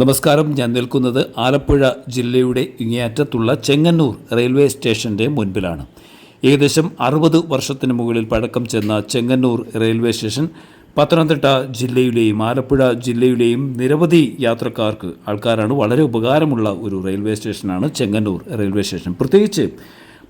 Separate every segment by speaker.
Speaker 1: നമസ്കാരം. ഞാൻ നിൽക്കുന്നത് ആലപ്പുഴ ജില്ലയുടെ ഇങ്ങേയറ്റത്തുള്ള ചെങ്ങന്നൂർ റെയിൽവേ സ്റ്റേഷന്റെ മുൻപിലാണ്. ഏകദേശം അറുപത് വർഷത്തിന് മുകളിൽ പഴക്കം ചെന്ന ചെങ്ങന്നൂർ റെയിൽവേ സ്റ്റേഷൻ പത്തനംതിട്ട ജില്ലയിലെയും ആലപ്പുഴ ജില്ലയിലെയും നിരവധി യാത്രക്കാർക്ക് ആൾക്കാരാണ് വളരെ ഉപകാരമുള്ള ഒരു റെയിൽവേ സ്റ്റേഷനാണ് ചെങ്ങന്നൂർ റെയിൽവേ സ്റ്റേഷൻ. പ്രത്യേകിച്ച്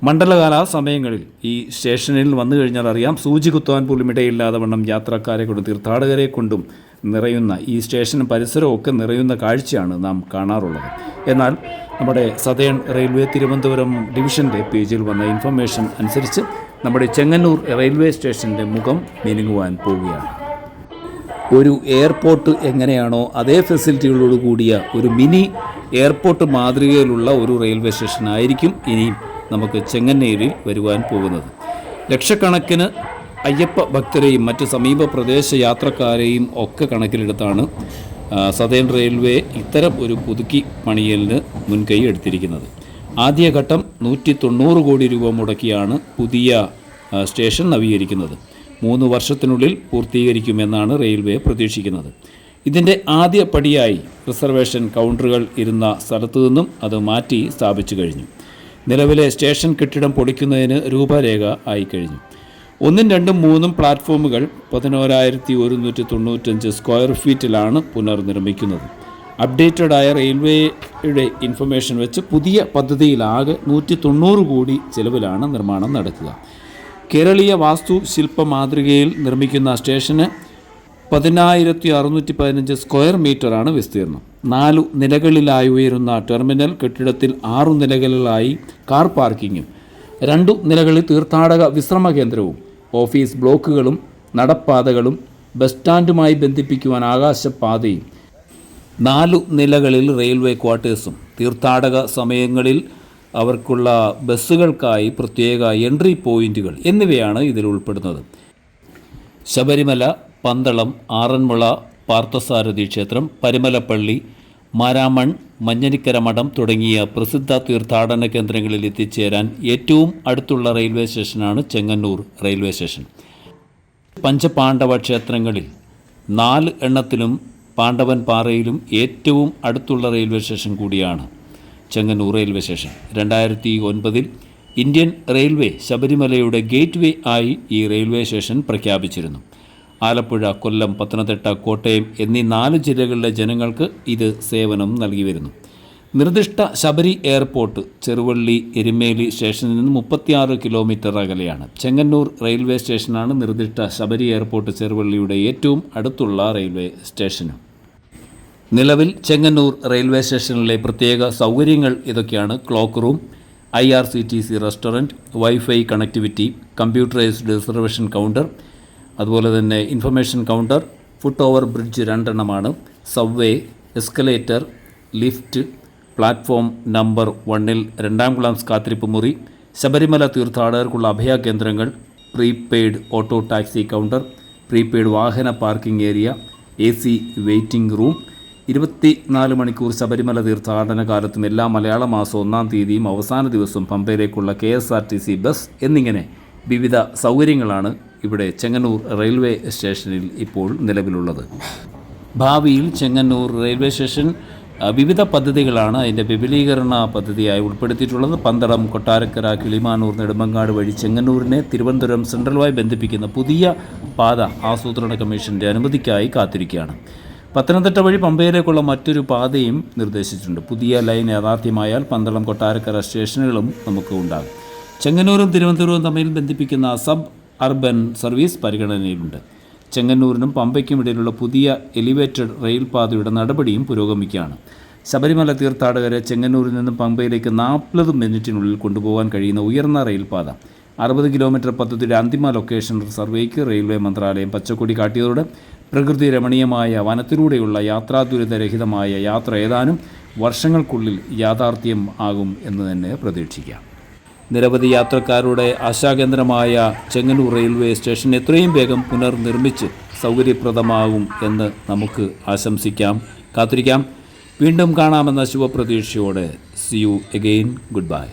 Speaker 1: മണ്ഡലകാല സമയങ്ങളിൽ ഈ സ്റ്റേഷനിൽ വന്നു കഴിഞ്ഞാൽ അറിയാം സൂചി കുത്തുവാൻ പോലും ഇടയില്ലാതെ വണ്ണം യാത്രക്കാരെ കൊണ്ടും തീർത്ഥാടകരെ കൊണ്ടും നിറയുന്ന ഈ സ്റ്റേഷനും പരിസരവും ഒക്കെ നിറയുന്ന കാഴ്ചയാണ് നാം കാണാറുള്ളത്. എന്നാൽ നമ്മുടെ സതേൺ റെയിൽവേ തിരുവനന്തപുരം ഡിവിഷന്റെ പേജിൽ വന്ന ഇൻഫർമേഷൻ അനുസരിച്ച് നമ്മുടെ ചെങ്ങന്നൂർ റെയിൽവേ സ്റ്റേഷന്റെ മുഖം മിനുങ്ങുവാൻ പോവുകയാണ്. ഒരു എയർപോർട്ട് എങ്ങനെയാണോ അതേ ഫെസിലിറ്റികളോട് കൂടിയ ഒരു മിനി എയർപോർട്ട് മാതൃകയിലുള്ള ഒരു റെയിൽവേ സ്റ്റേഷൻ ആയിരിക്കും ഇനി നമുക്ക് ചെങ്ങന്നൂരിൽ വരുവാൻ പോകുന്നത്. ലക്ഷക്കണക്കിന് അയ്യപ്പ ഭക്തരെയും മറ്റ് സമീപ പ്രദേശ യാത്രക്കാരെയും ഒക്കെ കണക്കിലെടുത്താണ് സതേൺ റെയിൽവേ ഇത്തരം ഒരു പുതുക്കി പണിയലിന് മുൻകൈ എടുത്തിരിക്കുന്നത്. ആദ്യഘട്ടം നൂറ്റി തൊണ്ണൂറ് കോടി രൂപ മുടക്കിയാണ് പുതിയ സ്റ്റേഷൻ നവീകരിക്കുന്നത്. മൂന്ന് വർഷത്തിനുള്ളിൽ പൂർത്തീകരിക്കുമെന്നാണ് റെയിൽവേ പ്രതീക്ഷിക്കുന്നത്. ഇതിന്റെ ആദ്യ പടിയായി റിസർവേഷൻ കൗണ്ടറുകൾ ഇരുന്ന സ്ഥലത്തു നിന്നും അത് മാറ്റി സ്ഥാപിച്ചു കഴിഞ്ഞു. നിലവിലെ സ്റ്റേഷൻ കെട്ടിടം പൊളിക്കുന്നതിന് രൂപരേഖ ആയിക്കഴിഞ്ഞു ഒന്നും രണ്ടും മൂന്നും പ്ലാറ്റ്ഫോമുകൾ പതിനോരായിരത്തി ഒരുന്നൂറ്റി തൊണ്ണൂറ്റഞ്ച് സ്ക്വയർ ഫീറ്റിലാണ് പുനർനിർമ്മിക്കുന്നത്. അപ്ഡേറ്റഡായ റെയിൽവേയുടെ ഇൻഫർമേഷൻ വെച്ച് പുതിയ പദ്ധതിയിലാകെ നൂറ്റി തൊണ്ണൂറ് കോടി ചെലവിലാണ് നിർമ്മാണം നടക്കുക. കേരളീയ വാസ്തു ശില്പ മാതൃകയിൽ നിർമ്മിക്കുന്ന സ്റ്റേഷന് പതിനായിരത്തി അറുന്നൂറ്റി പതിനഞ്ച് സ്ക്വയർ മീറ്ററാണ് വിസ്തീർണം നാലു നിലകളിലായി ഉയരുന്ന ടെർമിനൽ കെട്ടിടത്തിൽ ആറു നിലകളിലായി കാർ പാർക്കിങ്ങും രണ്ടു നിലകളിൽ തീർത്ഥാടക വിശ്രമ കേന്ദ്രവും ഓഫീസ് ബ്ലോക്കുകളും നടപ്പാതകളും ബസ് സ്റ്റാൻഡുമായി ബന്ധിപ്പിക്കുവാൻ ആകാശപാതയും നാലു നിലകളിൽ റെയിൽവേ ക്വാർട്ടേഴ്സും തീർത്ഥാടക സമയങ്ങളിൽ അവർക്കുള്ള ബസ്സുകൾക്കായി പ്രത്യേക എൻട്രി പോയിന്റുകൾ എന്നിവയാണ് ഇതിൽ ഉൾപ്പെടുന്നത്. ശബരിമല പന്തളം ആറന്മുള പാർത്ഥസാരഥി ക്ഷേത്രം പരിമലപ്പള്ളി മാരാമൺ മഞ്ഞനിക്കര മഠം തുടങ്ങിയ പ്രസിദ്ധ തീർത്ഥാടന കേന്ദ്രങ്ങളിൽ എത്തിച്ചേരാൻ ഏറ്റവും അടുത്തുള്ള റെയിൽവേ സ്റ്റേഷനാണ് ചെങ്ങന്നൂർ റെയിൽവേ സ്റ്റേഷൻ. പഞ്ചപാണ്ഡവ ക്ഷേത്രങ്ങളിൽ നാല് എണ്ണത്തിലും പാണ്ഡവൻ പാറയിലും ഏറ്റവും അടുത്തുള്ള റെയിൽവേ സ്റ്റേഷൻ കൂടിയാണ് ചെങ്ങന്നൂർ റെയിൽവേ സ്റ്റേഷൻ. രണ്ടായിരത്തി ഒൻപതിൽ ഇന്ത്യൻ റെയിൽവേ ശബരിമലയുടെ ഗേറ്റ്വേ ആയി ഈ റെയിൽവേ സ്റ്റേഷൻ പ്രഖ്യാപിച്ചിരുന്നു. ആലപ്പുഴ കൊല്ലം പത്തനംതിട്ട കോട്ടയം എന്നീ നാല് ജില്ലകളിലെ ജനങ്ങൾക്ക് ഇത് സേവനം നൽകി വരുന്നു. നിർദ്ദിഷ്ട ശബരി എയർപോർട്ട് ചെറുവള്ളി എരുമേലി സ്റ്റേഷനിൽ നിന്ന് മുപ്പത്തിയാറ് കിലോമീറ്റർ അകലെയാണ്. ചെങ്ങന്നൂർ റെയിൽവേ സ്റ്റേഷനാണ് നിർദ്ദിഷ്ട ശബരി എയർപോർട്ട് ചെറുവള്ളിയുടെ ഏറ്റവും അടുത്തുള്ള റെയിൽവേ സ്റ്റേഷനും. നിലവിൽ ചെങ്ങന്നൂർ റെയിൽവേ സ്റ്റേഷനിലെ പ്രത്യേക സൗകര്യങ്ങൾ ഇതൊക്കെയാണ്. Clock room I R C T C restaurant wifi connectivity computerised reservation counter അതുപോലെ തന്നെ information counter foot over bridge രണ്ടെണ്ണമാണ്. Subway escalator lift platform number വണ്ണിൽ രണ്ടാം ക്ലാസ് കാത്തിരിപ്പ് മുറി ശബരിമല തീർത്ഥാടകർക്കുള്ള അഭയ കേന്ദ്രങ്ങൾ prepaid auto taxi counter prepaid വാഹന parking area A C waiting room ഇരുപത്തി നാല് മണിക്കൂർ ശബരിമല തീർത്ഥാടന കാലത്തും എല്ലാ മലയാള മാസം ഒന്നാം തീയതിയും അവസാന ദിവസവും പമ്പയിലേക്കുള്ള K S R T C bus എന്നിങ്ങനെ വിവിധ സൗകര്യങ്ങളാണ് ഇവിടെ ചെങ്ങന്നൂർ റെയിൽവേ സ്റ്റേഷനിൽ ഇപ്പോൾ നിലവിലുള്ളത്. ഭാവിയിൽ ചെങ്ങന്നൂർ റെയിൽവേ സ്റ്റേഷൻ വിവിധ പദ്ധതികളാണ് അതിന്റെ വിപുലീകരണ പദ്ധതിയായി ഉൾപ്പെടുത്തിയിട്ടുള്ളത്. പന്തളം കൊട്ടാരക്കര കിളിമാനൂർ നെടുമങ്ങാട് വഴി ചെങ്ങന്നൂരിനെ തിരുവനന്തപുരം സെൻട്രലുമായി ബന്ധിപ്പിക്കുന്ന പുതിയ പാത ആസൂത്രണ കമ്മീഷന്റെ അനുമതിക്കായി കാത്തിരിക്കുകയാണ്. പത്തനംതിട്ട വഴി പമ്പയിലേക്കുള്ള മറ്റൊരു പാതയും നിർദ്ദേശിച്ചിട്ടുണ്ട്. പുതിയ ലൈൻ യാഥാർത്ഥ്യമായാൽ പന്തളം കൊട്ടാരക്കര സ്റ്റേഷനുകളും നമുക്ക് ഉണ്ടാകും. ചെങ്ങന്നൂരും തിരുവനന്തപുരവും തമ്മിൽ ബന്ധിപ്പിക്കുന്ന സബ് അർബൻ സർവീസ് പരിഗണനയിലുണ്ട്. ചെങ്ങന്നൂരിനും പമ്പയ്ക്കും ഇടയിലുള്ള പുതിയ എലിവേറ്റഡ് റെയിൽ പാതയുടെ നടപടിയും പുരോഗമിക്കുകയാണ്. ശബരിമല തീർത്ഥാടകരെ ചെങ്ങന്നൂരിൽ നിന്നും പമ്പയിലേക്ക് നാൽപ്പത് മിനിറ്റിനുള്ളിൽ കൊണ്ടുപോകാൻ കഴിയുന്ന ഉയർന്ന റെയിൽപാത. അറുപത് കിലോമീറ്റർ പദ്ധതിയുടെ അന്തിമ ലൊക്കേഷൻ സർവേക്ക് റെയിൽവേ മന്ത്രാലയം പച്ചക്കൊടി കാട്ടിയതോടെ പ്രകൃതി രമണീയമായ വനത്തിലൂടെയുള്ള യാത്രാദുരിതരഹിതമായ യാത്ര ഏതാനും വർഷങ്ങൾക്കുള്ളിൽ യാഥാർത്ഥ്യം ആകും എന്ന് തന്നെ പ്രതീക്ഷിക്കാം. നിരവധി യാത്രക്കാരുടെ ആശാകേന്ദ്രമായ ചെങ്ങന്നൂർ റെയിൽവേ സ്റ്റേഷൻ എത്രയും വേഗം പുനർനിർമ്മിച്ച് സൗകര്യപ്രദമാകും എന്ന് നമുക്ക് ആശംസിക്കാം. കാത്തിരിക്കാം. വീണ്ടും കാണാമെന്ന ശുഭപ്രതീക്ഷയോടെ. See you again good bye